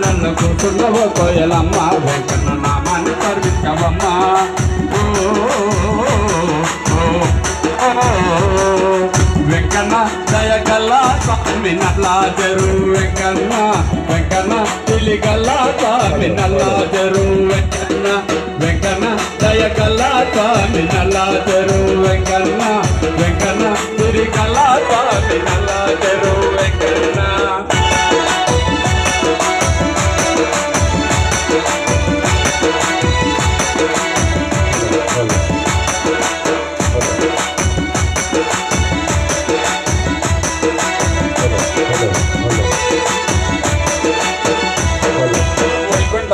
నన్ను కూతున్నవ కోయలమ్మ. వెంకన్న నామాన్ని కరువించవమ్మ వెంకన్న దయగల్ల స్వామి నల్లాజరు వెంకన్న వెంకన్న తిలిగల్ల స్వామి నల్లాజరు వెంకన్న వెంకన్న దయగల్ల స్వామి నల్లాజరు వెంకన్న వెంకన్న తిరిగల్ల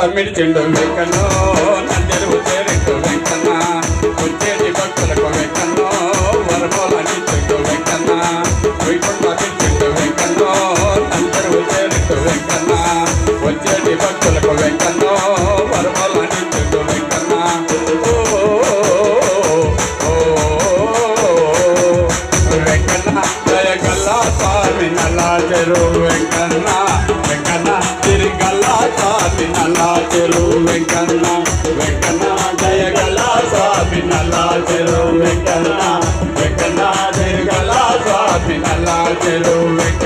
వైకుంఠ మిడిచెండు వెంకన్నో నందెరువు చేరెండు వెంకన్న వచ్చేటి భక్తులకు వెంకన్నో వరమోలని చెండు వెంకన్న వైకుంఠ మిడిచెండు వెంకన్నో నందెరువు చేరెండు వెంకన్న వచ్చేటి భక్తులకు వెంకన్నో వరమోలని చెండు వెంకన్న వెంకన్న దయగల్లా స్వామి నల్లాచెరు వెంకన్న వెంకన్న చెరు నల్లాచెరు వెంకన్న వెంకన్న దయగల్లా స్వామి నల్లా చెరు వెంకన్న వెంకన్న తిరిగల్లా స్వామి నల్లా చెరు వెంకన్న.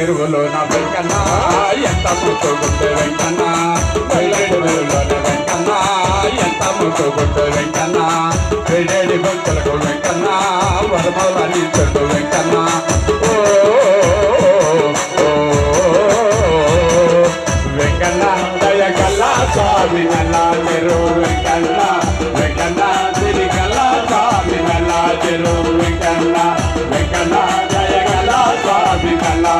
చెరువులో నా వెంకన్న ఎంత ముట్టుకుంటే వెంకన్న బయలుదేరులో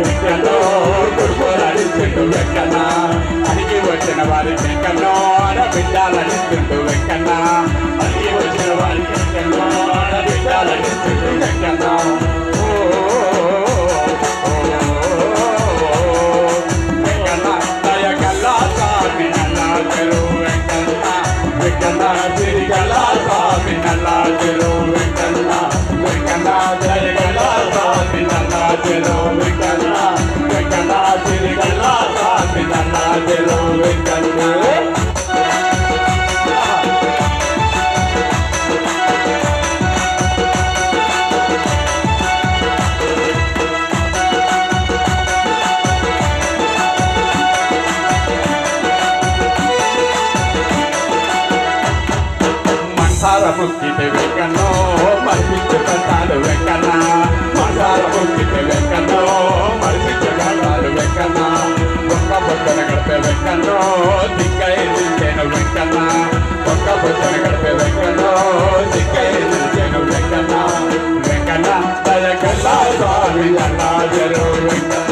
వచ్చిన వారికి చెట్టు వెంకన్న అడిగి వచ్చిన వారికి కన్నో ఆడబిడ్డాలని చెట్టు వెంకన్న నల్ల చెరువు వెంకన్న మసాల ముక్కితే వెంకన్నో స్వామి నల్లా చెరు వెంకన్న